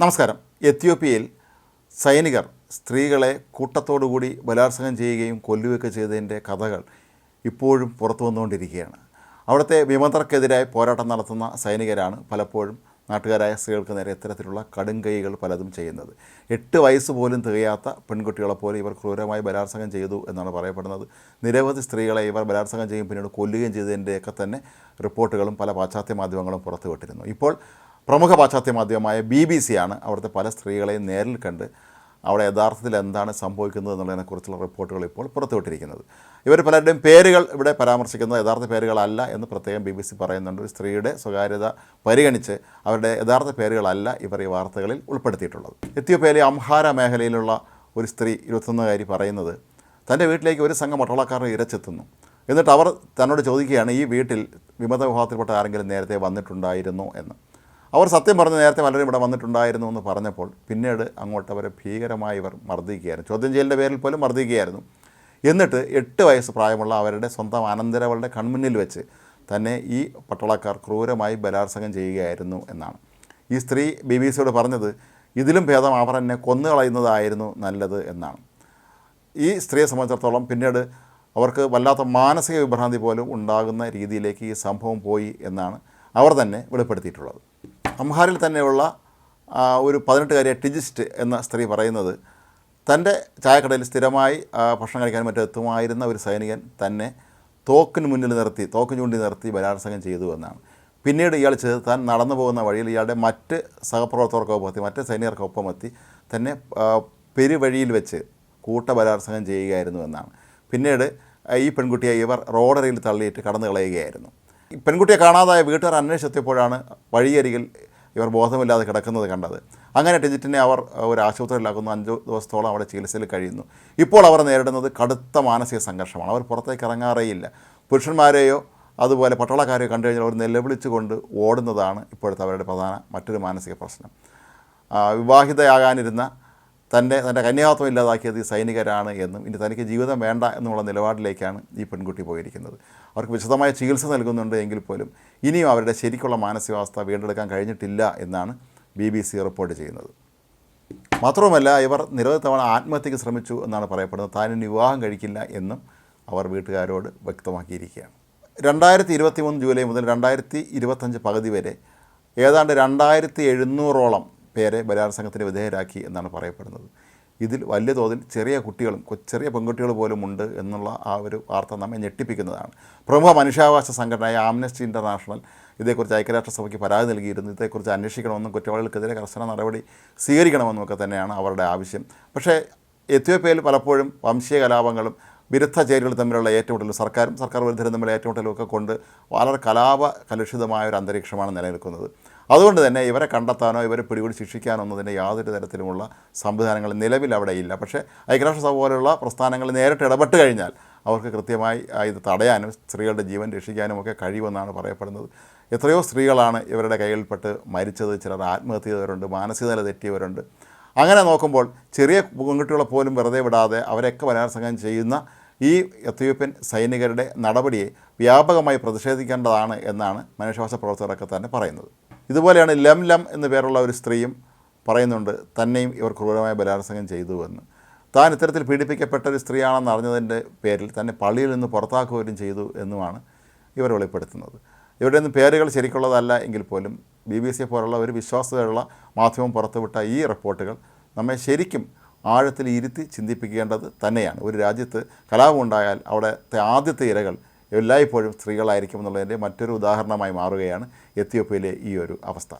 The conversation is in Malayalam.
നമസ്കാരം. എത്യോപ്യയിൽ സൈനികർ സ്ത്രീകളെ കൂട്ടത്തോടുകൂടി ബലാത്സംഗം ചെയ്യുകയും കൊല്ലുകയൊക്കെ ചെയ്തതിന്റെ കഥകൾ ഇപ്പോഴും പുറത്തു വന്നുകൊണ്ടിരിക്കുകയാണ്. അവിടുത്തെ വിമതർക്കെതിരായി പോരാട്ടം നടത്തുന്ന സൈനികരാണ് പലപ്പോഴും നാട്ടുകാരായ സ്ത്രീകൾക്ക് നേരെ ഇത്തരത്തിലുള്ള കടുംകൈകൾ പലതും ചെയ്യുന്നത്. എട്ട് വയസ്സ് പോലും തികയാത്ത പെൺകുട്ടികളെ പോലും ഇവർ ക്രൂരമായി ബലാത്സംഗം ചെയ്തു എന്നാണ് പറയപ്പെടുന്നത്. നിരവധി സ്ത്രീകളെ ഇവർ ബലാത്സംഗം ചെയ്യും പിന്നീട് കൊല്ലുകയും ചെയ്തതിന്റെയൊക്കെ തന്നെ റിപ്പോർട്ടുകളും പല പാശ്ചാത്യ മാധ്യമങ്ങളും പുറത്തുവിട്ടിരുന്നു. ഇപ്പോൾ പ്രമുഖ പാശ്ചാത്യ മാധ്യമമായ ബി ബി സി ആണ് അവിടുത്തെ പല സ്ത്രീകളെയും നേരിൽ കണ്ട് അവിടെ യഥാർത്ഥത്തിൽ എന്താണ് സംഭവിക്കുന്നത് എന്നുള്ളതിനെക്കുറിച്ചുള്ള റിപ്പോർട്ടുകൾ ഇപ്പോൾ പുറത്തുവിട്ടിരിക്കുന്നത്. ഇവർ പലരുടെയും പേരുകൾ ഇവിടെ പരാമർശിക്കുന്നത് യഥാർത്ഥ പേരുകളല്ല എന്ന് പ്രത്യേകം ബി ബി സി പറയുന്നുണ്ട്. ഒരു സ്ത്രീയുടെ സ്വകാര്യത പരിഗണിച്ച് അവരുടെ യഥാർത്ഥ പേരുകളല്ല ഇവർ ഈ വാർത്തകളിൽ ഉൾപ്പെടുത്തിയിട്ടുള്ളത്. എത്യോപ്യയിലെ അംഹാര മേഖലയിലുള്ള ഒരു സ്ത്രീ ഇരുപത്തൊന്നുകാരി പറയുന്നത് തന്റെ വീട്ടിലേക്ക് ഒരു സംഘം പട്ടാളക്കാർ ഇരച്ചെത്തുന്നു. എന്നിട്ട് അവർ തന്നോട് ചോദിക്കുകയാണ് ഈ വീട്ടിൽ വിമത വിഭാഗത്തിൽപ്പെട്ട ആരെങ്കിലും നേരത്തെ വന്നിട്ടുണ്ടായിരുന്നോ? എന്ന്. അവർ സത്യം പറഞ്ഞ് നേരത്തെ പലരും ഇവിടെ വന്നിട്ടുണ്ടായിരുന്നു എന്ന് പറഞ്ഞപ്പോൾ പിന്നീട് അങ്ങോട്ട് അവരെ ഭീകരമായി ഇവർ മർദ്ദിക്കുകയായിരുന്നു. ചോദ്യം ചെയ്യലിന്റെ പേരിൽ പോലും മർദ്ദിക്കുകയായിരുന്നു. എന്നിട്ട് എട്ട് വയസ്സ് പ്രായമുള്ള അവരുടെ സ്വന്തം അനന്തരവളുടെ കൺമുന്നിൽ വെച്ച് തന്നെ ഈ പട്ടാളക്കാർ ക്രൂരമായി ബലാത്സംഗം ചെയ്യുകയായിരുന്നു എന്നാണ്. ഈ സ്ത്രീ ബി ബി സിയോട് പറഞ്ഞത് ഇതിലും ഭേദം അവർ എന്നെ കൊന്നുകളയുന്നതായിരുന്നു നല്ലത് എന്നാണ്. ഈ സ്ത്രീയെ സംബന്ധിച്ചിടത്തോളം പിന്നീട് അവർക്ക് വല്ലാത്ത മാനസിക വിഭ്രാന്തി പോലും ഉണ്ടാകുന്ന രീതിയിലേക്ക് ഈ സംഭവം പോയി എന്നാണ് അവർ തന്നെ വെളിപ്പെടുത്തിയിട്ടുള്ളത്. അംഹാരിൽ തന്നെയുള്ള ഒരു പതിനെട്ടുകാരിയ ടിജിസ്റ്റ് എന്ന സ്ത്രീ പറയുന്നത് തന്റെ ചായക്കടയിൽ സ്ഥിരമായി ഭക്ഷണം കഴിക്കാൻ മറ്റും എത്തുമായിരുന്ന ഒരു സൈനികൻ തന്നെ തോക്കിന് മുന്നിൽ നിർത്തി തോക്ക് ചൂണ്ടി നിർത്തി ബലാത്സംഗം ചെയ്തു എന്നാണ്. പിന്നീട് ഇയാൾ ചെയ്ത് താൻ നടന്നു പോകുന്ന വഴിയിൽ ഇയാളുടെ മറ്റ് സഹപ്രവർത്തകർക്കൊപ്പം എത്തി മറ്റ് സൈനികർക്കൊപ്പം എത്തി തന്നെ പെരുവഴിയിൽ വെച്ച് കൂട്ട ബലാത്സംഗം ചെയ്യുകയായിരുന്നു എന്നാണ്. പിന്നീട് ഈ പെൺകുട്ടിയെ ഇവർ റോഡരിയിൽ തള്ളിയിട്ട് കടന്നു കളയുകയായിരുന്നു പെൺകുട്ടിയെ കാണാതായ വീട്ടുകാർ അന്വേഷിച്ചെത്തിയപ്പോഴാണ് വഴിയരികിൽ ഇവർ ബോധമില്ലാതെ കിടക്കുന്നത് കണ്ടത്. അങ്ങനെ ടിജിറ്റിനെ അവർ ഒരു ആശുപത്രിയിലാക്കുന്നു. അഞ്ച് ദിവസത്തോളം അവിടെ ചികിത്സയിൽ കഴിയുന്നു. ഇപ്പോൾ അവർ നേരിടുന്നത് കടുത്ത മാനസിക സംഘർഷമാണ്. അവർ പുറത്തേക്ക് ഇറങ്ങാറേയില്ല. പുരുഷന്മാരെയോ അതുപോലെ പട്ടാളക്കാരെയോ കണ്ടു കഴിഞ്ഞാൽ അവർ നിലവിളിച്ചുകൊണ്ട് ഓടുന്നതാണ് ഇപ്പോഴത്തെ അവരുടെ പ്രധാന മറ്റൊരു മാനസിക പ്രശ്നം. വിവാഹിതയാകാനിരുന്ന തന്റെ തന്റെ കന്യാത്വം ഇല്ലാതാക്കിയത് ഈ സൈനികരാണ് എന്നും ഇനി തനിക്ക് ജീവിതം വേണ്ട എന്നുള്ള നിലപാടിലേക്കാണ് ഈ പെൺകുട്ടി പോയിരിക്കുന്നത്. അവർക്ക് വിശദമായ ചികിത്സ നൽകുന്നുണ്ട് എങ്കിൽ പോലും ഇനിയും അവരുടെ ശരിക്കുള്ള മാനസികാവസ്ഥ വീണ്ടെടുക്കാൻ കഴിഞ്ഞിട്ടില്ല എന്നാണ് ബി ബി സി റിപ്പോർട്ട് ചെയ്യുന്നത്. മാത്രവുമല്ല ഇവർ നിരവധി തവണ ആത്മഹത്യക്ക് ശ്രമിച്ചു എന്നാണ് പറയപ്പെടുന്നത്. താൻ വിവാഹം കഴിക്കില്ല എന്നും അവർ വീട്ടുകാരോട് വ്യക്തമാക്കിയിരിക്കുകയാണ്. രണ്ടായിരത്തി ഇരുപത്തി മൂന്ന് ജൂലൈ മുതൽ രണ്ടായിരത്തി ഇരുപത്തഞ്ച് പകുതി വരെ ഏതാണ്ട് രണ്ടായിരത്തി എഴുന്നൂറോളം പേരെ ബലാത്സംഗത്തിന് വിധേയരാക്കി എന്നാണ് പറയപ്പെടുന്നത്. ഇതിൽ വലിയ തോതിൽ ചെറിയ കുട്ടികളും ചെറിയ പെൺകുട്ടികൾ പോലും ഉണ്ട് എന്നുള്ള ആ ഒരു വാർത്ത നമ്മെ ഞെട്ടിപ്പിക്കുന്നതാണ്. പ്രമുഖ മനുഷ്യാവകാശ സംഘടനയായ ആംനസ്റ്റി ഇന്റർനാഷണൽ ഇതേക്കുറിച്ച് ഐക്യരാഷ്ട്രസഭയ്ക്ക് പരാതി നൽകിയിരുന്നു. ഇതേക്കുറിച്ച് അന്വേഷിക്കണമെന്നും കുറ്റവാളികൾക്കെതിരെ കർശന നടപടി സ്വീകരിക്കണമെന്നും ഒക്കെ തന്നെയാണ് അവരുടെ ആവശ്യം. പക്ഷേ എത്യോപ്യയിൽ പലപ്പോഴും വംശീയ കലാപങ്ങളും വിരുദ്ധ ചേരികൾ തമ്മിലുള്ള ഏറ്റുമുട്ടലും സർക്കാരും സർക്കാർ വിരുദ്ധരും തമ്മിലുള്ള ഏറ്റുമുട്ടലും ഒക്കെ കൊണ്ട് വളരെ കലാപ കലുഷിതമായ ഒരു അന്തരീക്ഷമാണ് നിലനിൽക്കുന്നത്. അതുകൊണ്ട് തന്നെ ഇവരെ കണ്ടെത്താനോ ഇവരെ പിടികൂടി ശിക്ഷിക്കാനോ ഒന്നതിന്റെ യാതൊരു തരത്തിലുമുള്ള സംവിധാനങ്ങൾ നിലവിൽ അവിടെ ഇല്ല. പക്ഷേ ഐക്യരാഷ്ട്രസഭ പോലുള്ള പ്രസ്ഥാനങ്ങൾ നേരിട്ട് ഇടപെട്ട് കഴിഞ്ഞാൽ അവർക്ക് കൃത്യമായി ഇത് തടയാനും സ്ത്രീകളുടെ ജീവൻ രക്ഷിക്കാനും ഒക്കെ കഴിയുമെന്നാണ് പറയപ്പെടുന്നത്. എത്രയോ സ്ത്രീകളാണ് ഇവരുടെ കയ്യിൽപ്പെട്ട് മരിച്ചത്. ചിലർ ആത്മഹത്യ ചെയ്തവരുണ്ട് മാനസികനില തെറ്റിയവരുണ്ട്. അങ്ങനെ നോക്കുമ്പോൾ ചെറിയ പെൺകുട്ടികളെ പോലും വെറുതെ വിടാതെ അവരൊക്കെ ബലാത്സംഗം ചെയ്യുന്ന ഈ എത്യോപ്യൻ സൈനികരുടെ നടപടിയെ വ്യാപകമായി പ്രതിഷേധിക്കേണ്ടതാണ് എന്നാണ് മനുഷ്യാവകാശ പ്രവർത്തകരൊക്കെ തന്നെ പറയുന്നത്. ഇതുപോലെയാണ് ലം ലം എന്നു പേരുള്ള ഒരു സ്ത്രീയും പറയുന്നുണ്ട് തന്നെയും ഇവർ ക്രൂരമായ ബലാത്സംഗം ചെയ്തു എന്ന് താൻ ഇത്തരത്തിൽ പീഡിപ്പിക്കപ്പെട്ട ഒരു സ്ത്രീയാണെന്ന് അറിഞ്ഞതിന്റെ പേരിൽ തന്നെ പള്ളിയിൽ നിന്ന് പുറത്താക്കുകയും ചെയ്തു എന്നുമാണ് ഇവർ വെളിപ്പെടുത്തുന്നത്. ഇവരുടെ ഒന്നും പേരുകൾ ശരിക്കുള്ളതല്ല എങ്കിൽ പോലും ബി ബി സി പോലുള്ള ഒരു വിശ്വാസതയുള്ള മാധ്യമം പുറത്തുവിട്ട ഈ റിപ്പോർട്ടുകൾ നമ്മെ ശരിക്കും ആഴത്തിൽ ഇരുത്തി ചിന്തിപ്പിക്കേണ്ടത് തന്നെയാണ്. ഒരു രാജ്യത്ത് കലാപമുണ്ടായാൽ അവിടുത്തെ ആദ്യത്തെ ഇരകൾ എല്ലായ്പ്പോഴും സ്ത്രീകളായിരിക്കും എന്നുള്ളതിന്റെ മറ്റൊരു ഉദാഹരണമായി മാറുകയാണ് എത്യോപ്യയിലെ ഈ ഒരു അവസ്ഥ.